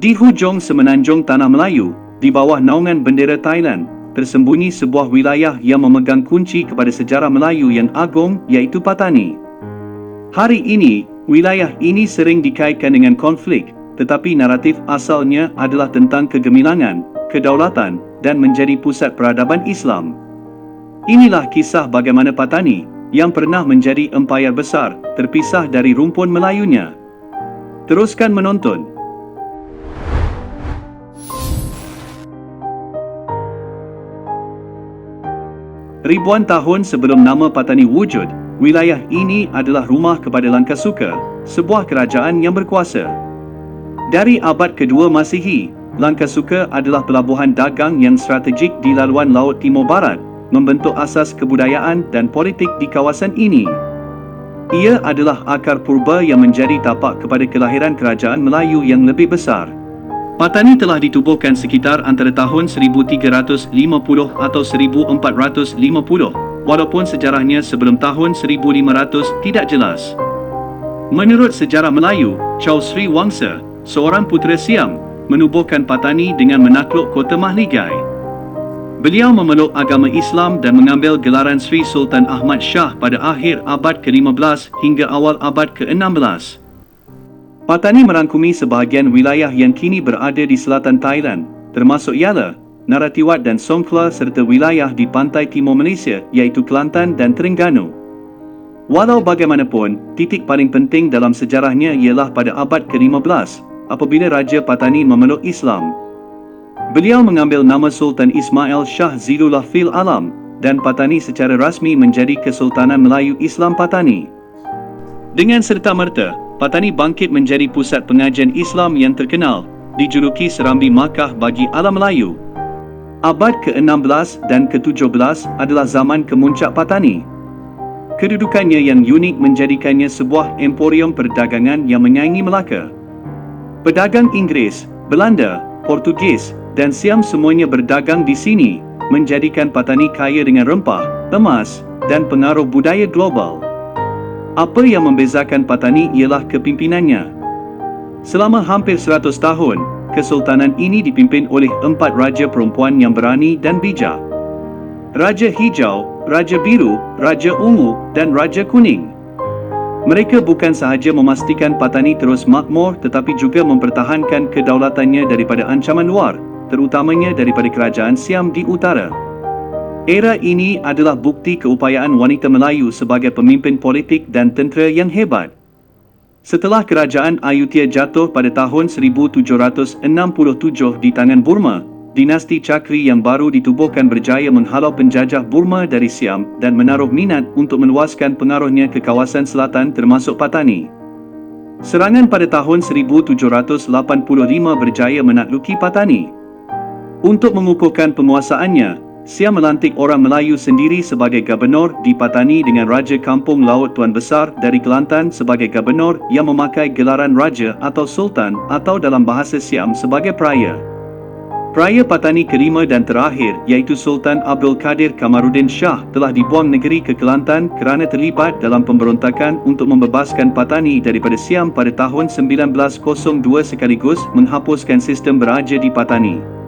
Di hujung semenanjung Tanah Melayu, di bawah naungan bendera Thailand, tersembunyi sebuah wilayah yang memegang kunci kepada sejarah Melayu yang agung iaitu Patani. Hari ini, wilayah ini sering dikaitkan dengan konflik, tetapi naratif asalnya adalah tentang kegemilangan, kedaulatan dan menjadi pusat peradaban Islam. Inilah kisah bagaimana Patani, yang pernah menjadi empayar besar, terpisah dari rumpun Melayunya. Teruskan menonton. Ribuan tahun sebelum nama Patani wujud, wilayah ini adalah rumah kepada Lankasuka, sebuah kerajaan yang berkuasa. Dari abad kedua Masihi, Lankasuka adalah pelabuhan dagang yang strategik di laluan Laut Timur Barat, membentuk asas kebudayaan dan politik di kawasan ini. Ia adalah akar purba yang menjadi tapak kepada kelahiran kerajaan Melayu yang lebih besar. Patani telah ditubuhkan sekitar antara tahun 1350 atau 1450, walaupun sejarahnya sebelum tahun 1500 tidak jelas. Menurut sejarah Melayu, Chow Sri Wangsa, seorang putera Siam, menubuhkan Patani dengan menakluk kota Mahligai. Beliau memeluk agama Islam dan mengambil gelaran Sri Sultan Ahmad Shah pada akhir abad ke-15 hingga awal abad ke-16. Patani merangkumi sebahagian wilayah yang kini berada di selatan Thailand, termasuk Yala, Naratiwat dan Songkhla serta wilayah di pantai timur Malaysia iaitu Kelantan dan Terengganu. Walau bagaimanapun, titik paling penting dalam sejarahnya ialah pada abad ke-15, apabila Raja Patani memeluk Islam. Beliau mengambil nama Sultan Ismail Shah Zilullah Fil Alam dan Patani secara rasmi menjadi Kesultanan Melayu Islam Patani. Dengan serta-merta, Patani bangkit menjadi pusat pengajian Islam yang terkenal, dijuluki Serambi Makkah bagi alam Melayu. Abad ke-16 dan ke-17 adalah zaman kemuncak Patani. Kedudukannya yang unik menjadikannya sebuah emporium perdagangan yang menyaingi Melaka. Pedagang Inggeris, Belanda, Portugis dan Siam semuanya berdagang di sini, menjadikan Patani kaya dengan rempah, emas dan pengaruh budaya global. Apa yang membezakan Patani ialah kepimpinannya. Selama hampir 100 tahun, kesultanan ini dipimpin oleh empat raja perempuan yang berani dan bijak. Raja Hijau, Raja Biru, Raja Ungu dan Raja Kuning. Mereka bukan sahaja memastikan Patani terus makmur tetapi juga mempertahankan kedaulatannya daripada ancaman luar, terutamanya daripada kerajaan Siam di utara. Era ini adalah bukti keupayaan wanita Melayu sebagai pemimpin politik dan tentera yang hebat. Setelah kerajaan Ayutthaya jatuh pada tahun 1767 di tangan Burma, dinasti Chakri yang baru ditubuhkan berjaya menghalau penjajah Burma dari Siam dan menaruh minat untuk meluaskan pengaruhnya ke kawasan selatan termasuk Patani. Serangan pada tahun 1785 berjaya menakluki Patani. Untuk mengukuhkan penguasaannya, Siam melantik orang Melayu sendiri sebagai gubernur di Patani dengan Raja Kampung Laut Tuan Besar dari Kelantan sebagai gubernur yang memakai gelaran Raja atau Sultan atau dalam bahasa Siam sebagai Praya. Praya Patani kelima dan terakhir iaitu Sultan Abdul Kadir Kamaruddin Shah telah dibuang negeri ke Kelantan kerana terlibat dalam pemberontakan untuk membebaskan Patani daripada Siam pada tahun 1902 sekaligus menghapuskan sistem beraja di Patani.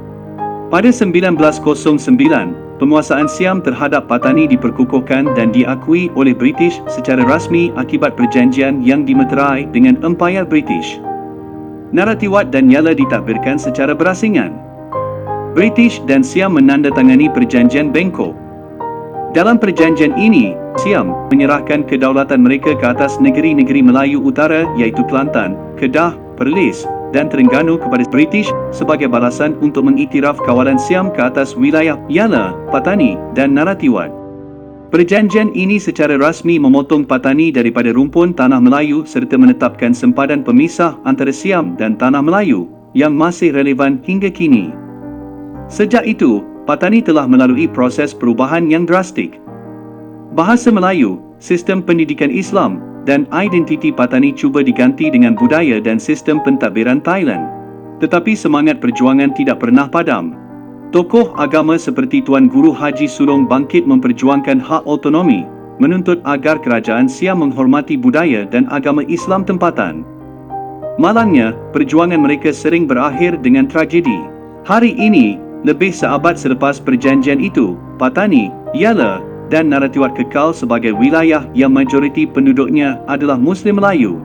Pada 1909, penguasaan Siam terhadap Patani diperkukuhkan dan diakui oleh British secara rasmi akibat perjanjian yang dimeterai dengan Empayar British. Naratiwat dan Yala ditadbirkan secara berasingan. British dan Siam menandatangani perjanjian Bangkok. Dalam perjanjian ini, Siam menyerahkan kedaulatan mereka ke atas negeri-negeri Melayu Utara iaitu Kelantan, Kedah, Perlis, dan Terengganu kepada British sebagai balasan untuk mengiktiraf kawalan Siam ke atas wilayah Yala, Patani dan Naratiwat. Perjanjian ini secara rasmi memotong Patani daripada rumpun Tanah Melayu serta menetapkan sempadan pemisah antara Siam dan Tanah Melayu yang masih relevan hingga kini. Sejak itu, Patani telah melalui proses perubahan yang drastik. Bahasa Melayu, sistem pendidikan Islam dan identiti Patani cuba diganti dengan budaya dan sistem pentadbiran Thailand. Tetapi semangat perjuangan tidak pernah padam. Tokoh agama seperti Tuan Guru Haji Sulong bangkit memperjuangkan hak autonomi, menuntut agar kerajaan Siam menghormati budaya dan agama Islam tempatan. Malangnya, perjuangan mereka sering berakhir dengan tragedi. Hari ini, lebih seabad selepas perjanjian itu, Patani, Yala dan Naratiwat kekal sebagai wilayah yang majoriti penduduknya adalah Muslim Melayu.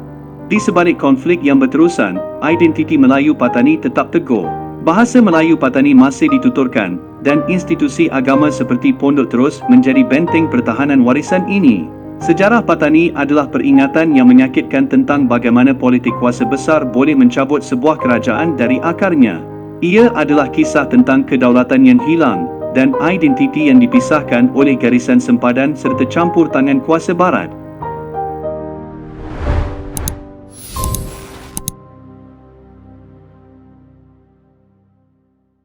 Di sebalik konflik yang berterusan, identiti Melayu Patani tetap teguh. Bahasa Melayu Patani masih dituturkan dan institusi agama seperti pondok terus menjadi benteng pertahanan warisan ini. Sejarah Patani adalah peringatan yang menyakitkan tentang bagaimana politik kuasa besar boleh mencabut sebuah kerajaan dari akarnya. Ia adalah kisah tentang kedaulatan yang hilang dan identiti yang dipisahkan oleh garisan sempadan serta campur tangan kuasa barat.